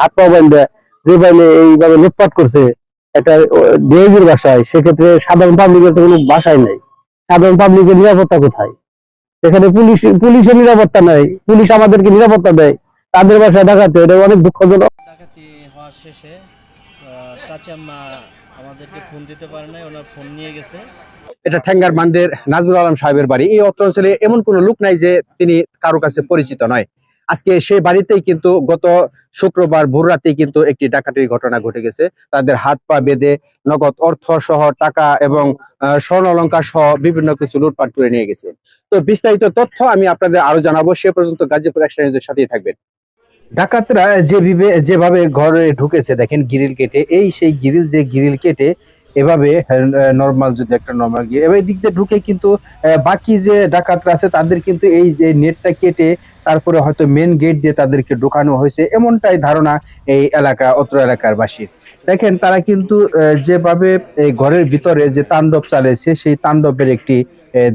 হাত পা বান্ধে যে এইভাবে লুটপাট করছে একটা ডিআইজির বাসায় সেক্ষেত্রে সাধারণ পাবলিকের তো কোনো বাসায় নেই। সাধারণ পাবলিকের নিরাপত্তা কোথায়? এখানে পুলিশ পুলিশের নিরাপত্তা নেই পুলিশ আমাদেরকে নিরাপত্তা দেয় তাদের বাসায় ডাকাতে এটা অনেক দুঃখজনক। ডাকাতি হওয়ার শেষে চাচাম্মা আমাদেরকে ফোন দিতে পারে নাই ওনার ফোন নিয়ে গেছে। এটা ঠ্যাঙ্গার বান্দের নাজমুল আলম সাহেবের বাড়ি। এই অত্র অঞ্চলে এমন কোনো লোক নাই যে তিনি কারও কাছে পরিচিত নয়। আজকে সেই বাড়িতেই কিন্তু গত শুক্রবার ভোর রাতেই কিন্তু একটি ডাকাতির ঘটনা ঘটে গেছে। তাদের হাত পা বেঁধে নগদ অর্থ সহ টাকা এবং স্বর্ণ অলঙ্কার সহ বিভিন্ন কিছু লুটপাট করে নিয়ে গেছে। তো বিস্তারিত তথ্য আমি আপনাদের আরও জানাব। সে পর্যন্ত গাজীপুর নিউজের সাথেই থাকবেন। ডাকাতরা যেভাবে যেভাবে ঘরে ঢুকেছে, দেখেন, গ্রিল কেটে, এই সেই গ্রিল যে গ্রিল কেটে এভাবে নর্মাল যদি একটা নর্মাল গিয়ে এবার এই দিক দিয়ে ঢুকে কিন্তু আহ, বাকি যে ডাকাতরা আছে তাদের কিন্তু এই যে নেটটা কেটে তারপরে হয়তো মেন গেট দিয়ে তাদেরকে ঢোকানো হয়েছে এমনটাই ধারণা এই এলাকা অত্র এলাকার বাসীর দেখেন তারা কিন্তু যেভাবে এই ঘরের ভিতরে যে তাণ্ডব চালিয়েছে সেই তাণ্ডবের একটি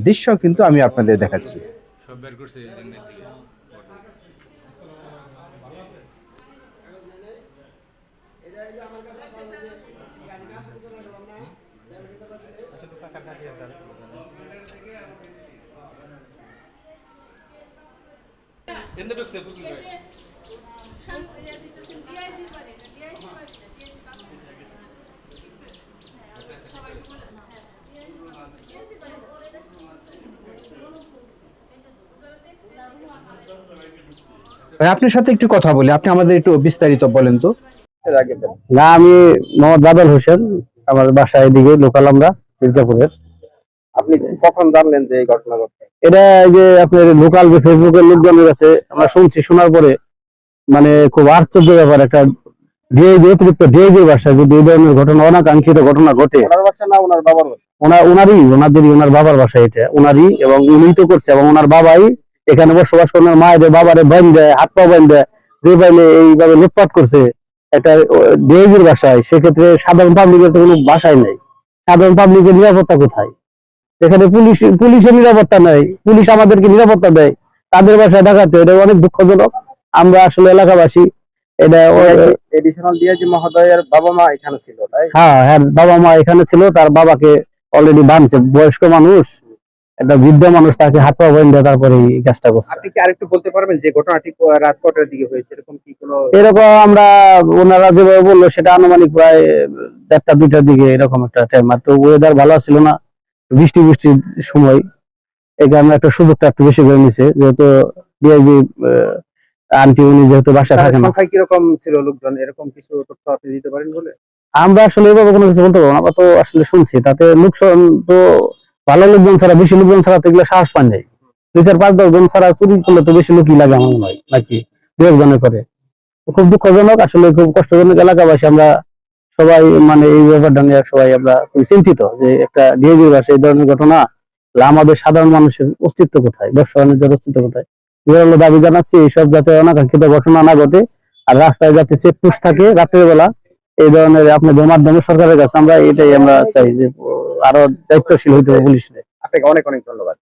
দৃশ্য কিন্তু আমি আপনাদের দেখাচ্ছি। সব বের ঢুকছে ভাই, আপনার সাথে একটু কথা বলি। আপনি আমাদের একটু বিস্তারিত বলেন তো। না আমি মোহাম্মদ বাদল হোসেন আমার বাসা এদিকে লোকাল আমরা। মির্জাপুরের। আপনি কখন জানলেন যে এই ঘটনা ঘটছে? এটা যে আপনার লোকাল যে ফেসবুকের লোকজনের কাছে আমরা শুনছি শোনার পরে মানে খুব আশ্চর্য ব্যাপার একটা ডিআইজি অতিরিক্ত ডিআইজি বাসায় যদি এই ধরনের ঘটনা অনাকাঙ্ক্ষিত ঘটনা ঘটে। ওনার বাসা না ওনার বাবার ওনার ওনারই ওনাদেরই ওনার বাবার বাসা এটা ওনারই এবং উনি তো করছে এবং ওনার বাবাই এখানে বসবাস করে ওনার মায়ের বাবারে বাইন দেয় হাত পা বাইন দেয় যে এইভাবে লুটপাট করছে একটা ডিআইজির বাসায় সেক্ষেত্রে সাধারণ পাবলিকের তো কোনো বাসায় নেই। সাধারণ পাবলিকের নিরাপত্তা কোথায়? এখানে পুলিশ পুলিশের নিরাপত্তা নেই। পুলিশ আমাদেরকে নিরাপত্তা দেয়। তাদের বাসায় ডাকাতে এটা অনেক দুঃখজনক। আমরা আসলে এলাকাবাসী এটা ও- এডিশনাল ডিআইজি মহোদয়ের বাবা মা এখানে ছিল তাই? হ্যাঁ হ্যাঁ বাবা মা এখানে ছিল তার বাবাকে অলরেডি বানছে। বয়স্ক মানুষ একটা বৃদ্ধ মানুষ তাকে হাত পা তারপরে এই কাজটা করছে। আপনি কি আরেকটু বলতে পারবেন যে ঘটনাটি রাত কটার দিকে হয়েছে? এরকম কি কোনো এরকম আমরা ওনারা যেভাবে বলল সেটা আনুমানিক প্রায় দেড়টা দুইটার দিকে এরকম একটা টাইম আর তো ওয়েদার ভালো ছিল না বৃষ্টি বৃষ্টির সময়। এই কারণে একটা সুযোগটা একটু বেশি করে নিছে যেহেতু ডিআইজি আন্টি উনি যেহেতু বাসা থাকে না। সংখ্যায় কীরকম ছিল লোকজন? এরকম কিছু তথ্য আপনি দিতে পারেন বলে? আমরা আসলে এভাবে কোনো কিছু বলতে পারব না তো আসলে শুনছি। তাতে লোকজন তো ভালো লোকজন ছাড়া বেশি লোকজন ছাড়া তো এগুলো সাহস পান নাই। দুই চার পাঁচ দশ জন ছাড়া চুরি করলে তো বেশি লোকই লাগে আমার মনে হয় নাকি? দু একজনের করে। খুব দুঃখজনক আসলে খুব কষ্টজনক এলাকাবাসী আমরা সবাই মানে এই ব্যাপারটা নিয়ে সবাই আমরা চিন্তিত যে একটা ডিএজি বাসে এই ধরনের ঘটনা আমাদের সাধারণ মানুষের অস্তিত্ব কোথায়, ব্যবসা বাণিজ্যের অস্তিত্ব কোথায়? জোরালো দাবি জানাচ্ছি, এইসব যাতে অনাকাঙ্ক্ষিত ঘটনা না ঘটে, আর রাস্তায় যাতে চেকপোস্ট থাকে রাতের বেলা এই ধরনের আপনাদের মাধ্যমে সরকারের কাছে আমরা এটাই আমরা চাই যে আরও দায়িত্বশীল হইতে হবে পুলিশের আপনাকে অনেক অনেক ধন্যবাদ।